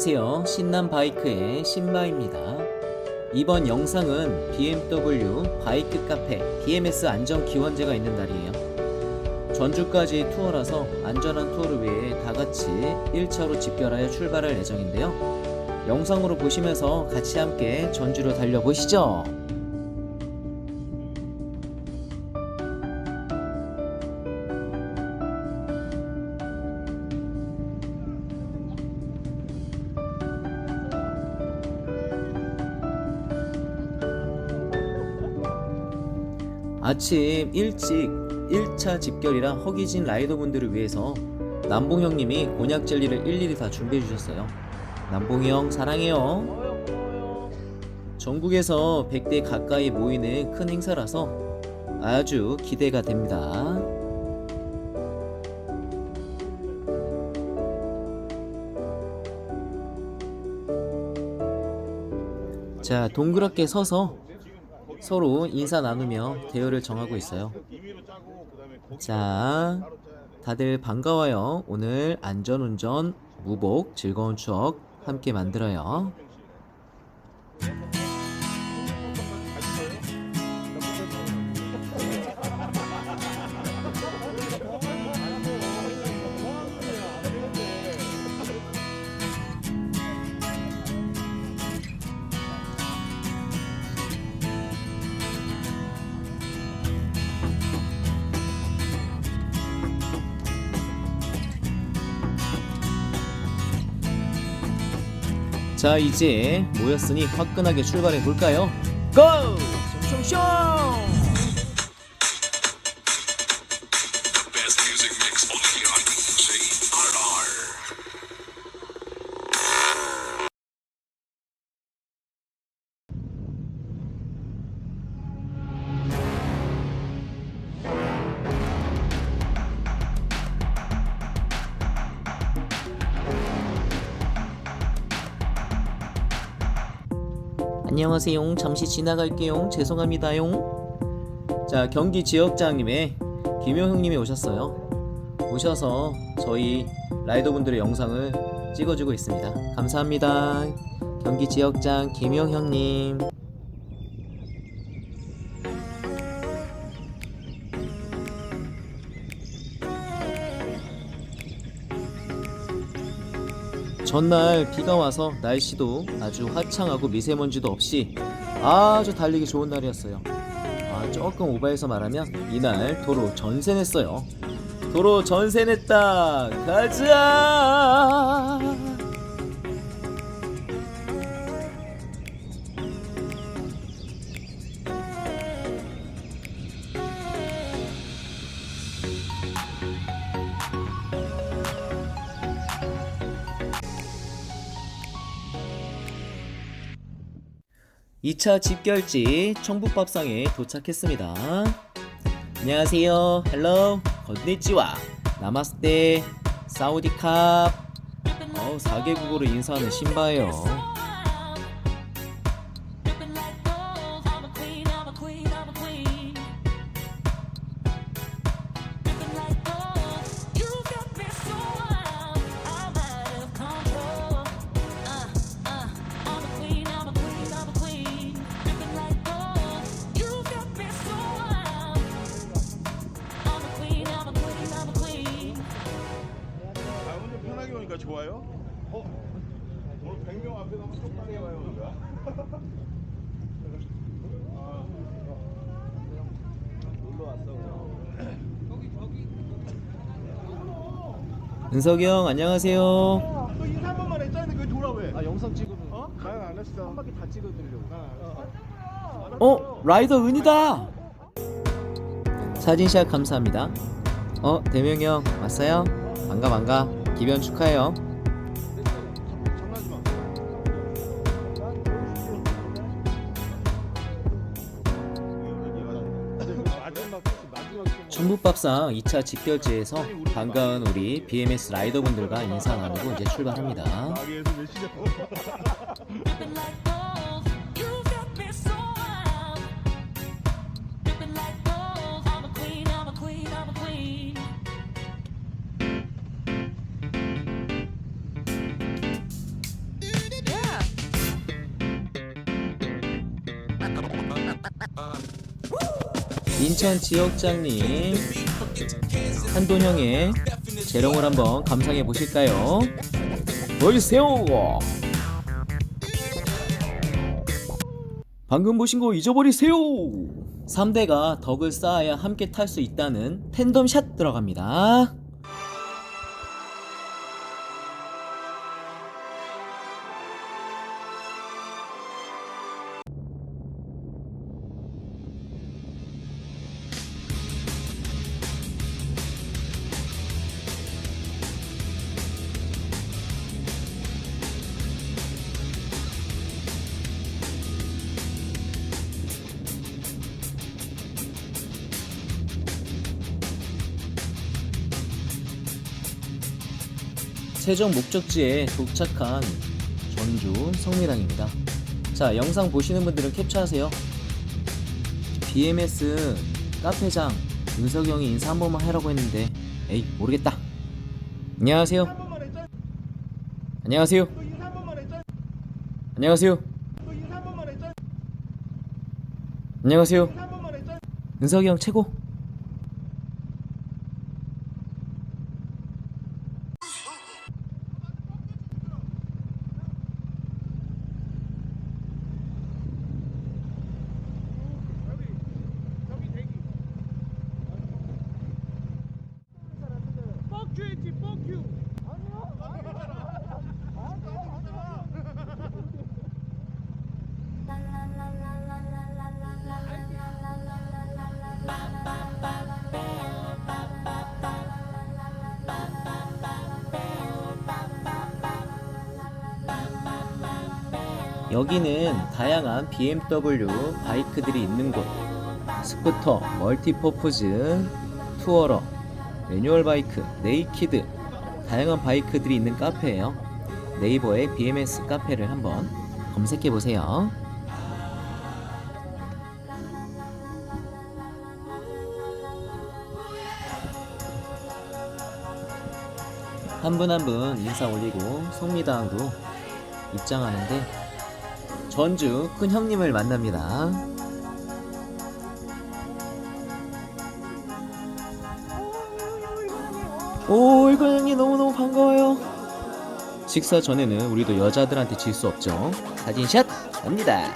안녕하세요. 신남 바이크의 신바입니다. 이번 영상은 BMW 바이크 카페 BMS 안전 기원제가 있는 날이에요. 전주까지 투어라서 안전한 투어를 위해 다 같이 1차로 집결하여 출발할 예정인데요. 영상으로 보시면서 같이 함께 전주로 달려보시죠. 아침 일찍 1차 집결이라 허기진 라이더분들을 위해서 남봉 형님이 곤약 젤리를 일일이 다 준비해 주셨어요. 남봉이 형 사랑해요. 전국에서 100대 가까이 모이는 큰 행사라서 아주 기대가 됩니다. 자, 동그랗게 서서 서로 인사 나누며 대열을 정하고 있어요. 자, 다들 반가워요. 오늘 안전운전, 무복, 즐거운 추억 함께 만들어요. 자, 이제 모였으니 화끈하게 출발해 볼까요? 고! 숑숑숑! 안녕하세요. 잠시 지나갈게요. 죄송합니다요. 자, 경기 지역장님의 김용 형님이 오셨어요. 오셔서 저희 라이더분들의 영상을 찍어주고 있습니다. 감사합니다. 경기 지역장 김용 형님. 전날 비가 와서 날씨도 아주 화창하고 미세먼지도 없이 아주 달리기 좋은 날이었어요. 아, 조금 오바해서 말하면 이날 도로 전세 냈어요. 도로 전세 냈다. 가자. 이차 집결지 청북밥상에 도착했습니다. 안녕하세요. 헬로. 건니찌와. 나마스테. 사우디캅. 어, 4개국어로 인사하는 신바예요. 앞에 너무 쪽팔게 와요, 우리가. 아, 놀러 왔어. 은석이 형, 안녕하세요. 너 인사 한 번만 했잖아, 왜 돌아 왜? 아 영상 찍으면 어? 나는 안 했어. 한 바퀴 다 찍어드리려고 어, 라이더 은이다. 사진샷 감사합니다. 어, 대명이 형 왔어요? 반가 반가. 기변 축하해요. 한국밥상 2차 집결지에서 반가운 우리 BMS 라이더분들과 인사 나누고 이제 출발합니다. 아, 인천 지역장님 한돈형의 재롱을 한번 감상해 보실까요? 보여주세요. 방금 보신 거 잊어버리세요. 3대가 덕을 쌓아야 함께 탈 수 있다는 텐덤 샷 들어갑니다. 최종 목적지에 도착한 전주 성미당입니다. 자, 영상 보시는 분들은 캡처하세요. BMS 카페장 형이 인사 한 번만 하라고 했는데 에이 모르겠다. 안녕하세요. 안녕하세요. 안녕하세요. 안녕하세요. 형 최고. 여기는 다양한 BMW 바이크들이 있는 곳. 스쿠터, 멀티퍼포즈, 투어러, 매뉴얼 바이크, 네이키드, 다양한 바이크들이 있는 카페예요. 네이버에 BMS 카페를 한번 검색해 보세요. 한 분 한 분 인사 올리고 송미당으로 입장하는데 전주 큰 형님을 만납니다. 오, 이거 형님 너무너무 반가워요. 식사 전에는 우리도 여자들한테 질 수 없죠. 사진샷 갑니다.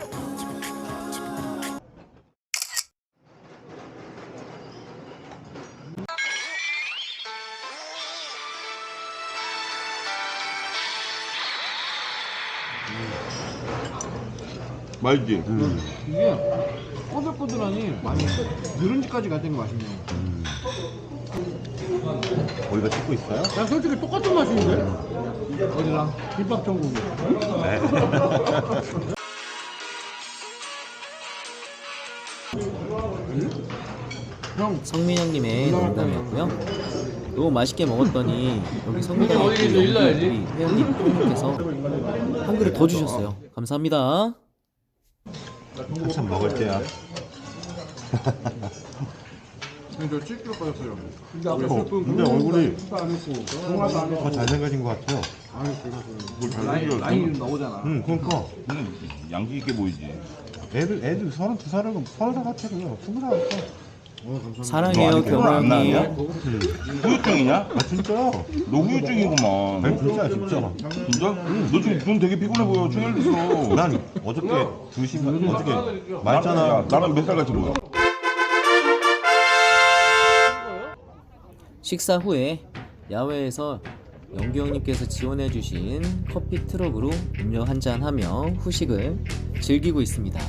맛있지? 이게 꼬들꼬들하니 많이 누룽지까지 갈 때는 맛있네요 우리가 찍고 있어요? 야 솔직히 똑같은 맛인데? 어디랑? 김밥 전국이 형 성민 형님의 농담이었고요. 너무 맛있게 먹었더니 여기 성민이 우리 회원님 형님께서 한 그릇 더 주셨어요. 감사합니다. 한참 먹을 때야. 저 7kg 빠졌어요 어, 근데 얼굴이 더 잘생겨진 것 같아요. 라인, 라인 나오잖아 응, 그러니까. 양기 있게 보이지. 애들, 애들 서른 두 살이고 서른 살 같아, 그냥. 스무 살 같아. 사랑해요 안 나왔냐? 형님. 후유증이냐? 아, 진짜요? 너 후유증이구만. 아니, 진짜, 진짜. 진짜? 너 지금 눈 되게 피곤해 보여. 충혈됐어. 난 어저께 두 시간, 어저께 나는, 말했잖아. 야, 나랑 몇 살 같이 보여? 식사 후에 야외에서 영규 형님께서 지원해 주신 커피 트럭으로 음료 한 잔 하며 후식을 즐기고 있습니다.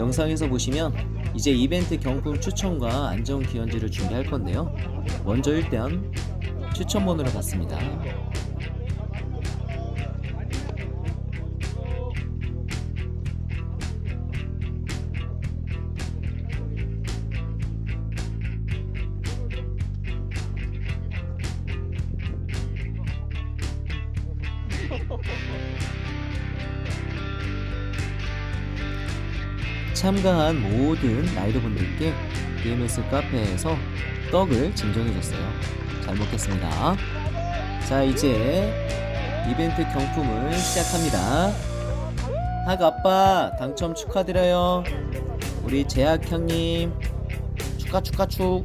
영상에서 보시면 이제 이벤트 경품 추첨과 안전 기원지를 준비할 건데요. 먼저 일단 추첨번호를 받습니다. 참가한 모든 라이더분들께 BMS 카페에서 떡을 증정해줬어요. 잘 먹겠습니다. 자, 이제 이벤트 경품을 시작합니다. 학 아빠 당첨 축하드려요. 우리 재학 형님 축하 축하 축.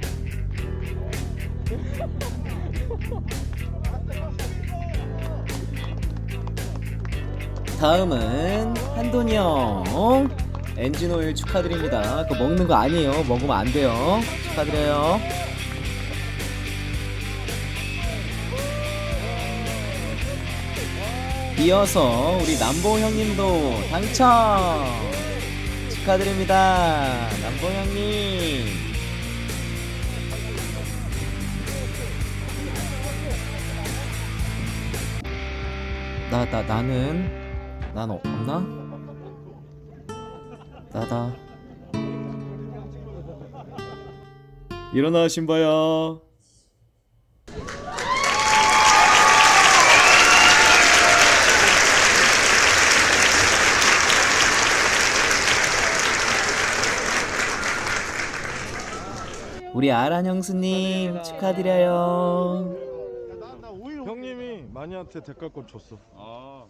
다음은 한돈이 형. 엔진 오일 축하드립니다. 그거 먹는 거 아니에요. 먹으면 안 돼요. 축하드려요. 이어서 우리 남보 형님도 당첨 축하드립니다. 남보 형님. 나, 나, 나는, 난 어- 없나? 나다. 일어나, 신바야. 우리 아란 형수님 축하드려요. 형님이 마니한테 대가권 줬어. 아.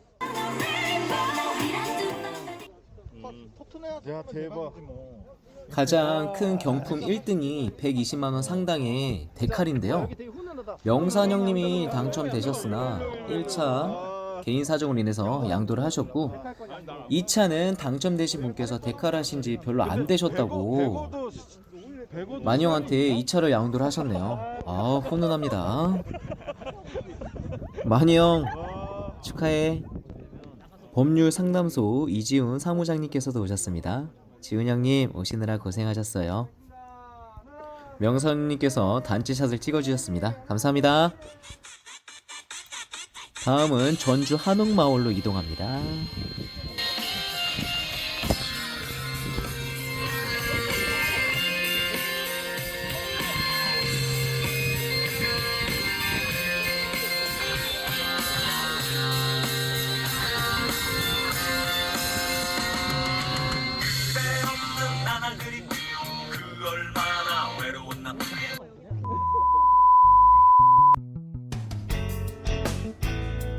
야 대박. 가장 큰 경품 1등이 120만 원 상당의 데칼인데요. 명산 형님이 당첨되셨으나 1차 개인 사정으로 인해서 양도를 하셨고 2차는 당첨되신 분께서 데칼 하신 지 별로 안 되셨다고 형한테 2차를 양도를 하셨네요. 아 훈훈합니다. 형 축하해. 법률 상담소 이지훈 사무장님께서도 오셨습니다. 지훈 형님 오시느라 고생하셨어요. 명선님께서 단체샷을 찍어주셨습니다. 감사합니다. 다음은 전주 한옥마을로 이동합니다.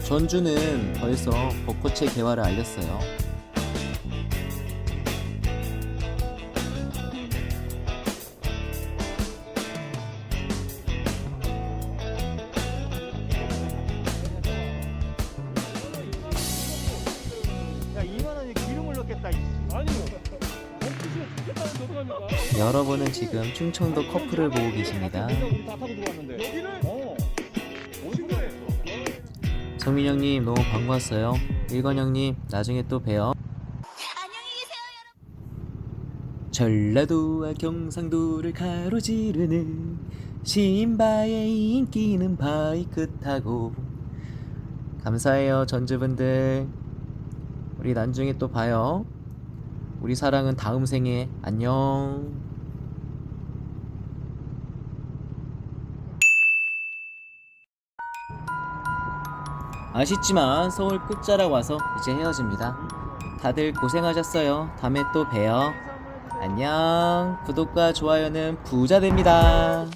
전주는 벌써 벚꽃의 개화를 알렸어요. 여러분은 지금 충청도 커플을 보고 계십니다. 성민 형님 너무 반가웠어요. 일건 형님 나중에 또 봬요. 전라도와 경상도를 가로지르는 신바의 인기는 바이크 타고 감사해요 전주분들. 우리 나중에 또 봐요. 우리 사랑은 다음 생에. 안녕 아쉽지만 서울 끝자락 와서 이제 헤어집니다. 다들 고생하셨어요. 다음에 또 봬요. 안녕. 구독과 좋아요는 부자 됩니다.